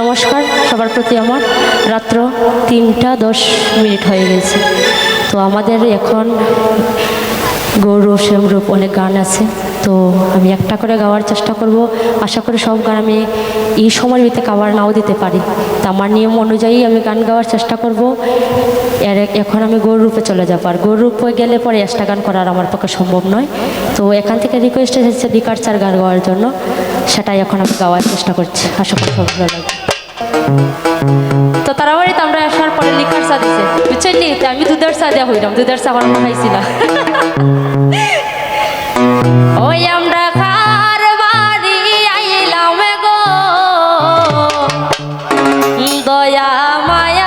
নমস্কার। সবার প্রতি আমার রাত্র তিনটা দশ মিনিট হয়ে গেছে। তো আমাদের এখন গৌরব শ্যামরূপ অনেক গান আছে। তো আমি একটা করে গাওয়ার চেষ্টা করব। আশা করি সব গান আমি এই সময়ের ভিতরে কাভার নাও দিতে পারি। তো আমার নিয়ম অনুযায়ী আমি গান গাওয়ার চেষ্টা করব। এর এখন আমি গৌরূপে চলে যাব। আর গৌরূপে গেলে পরে একটা গান করার আমার পক্ষে সম্ভব নয়। তো এখান থেকে রিকোয়েস্ট এসেছে রিকার্চার গান গাওয়ার জন্য। সেটাই এখন আমি গাওয়ার চেষ্টা করছি। আশা করি সব ভালো লাগবে দুধের চা দেওয়া হইলাম দুধের চা আমার খাইছিলাম ওই আমরা খার দয়া মায়া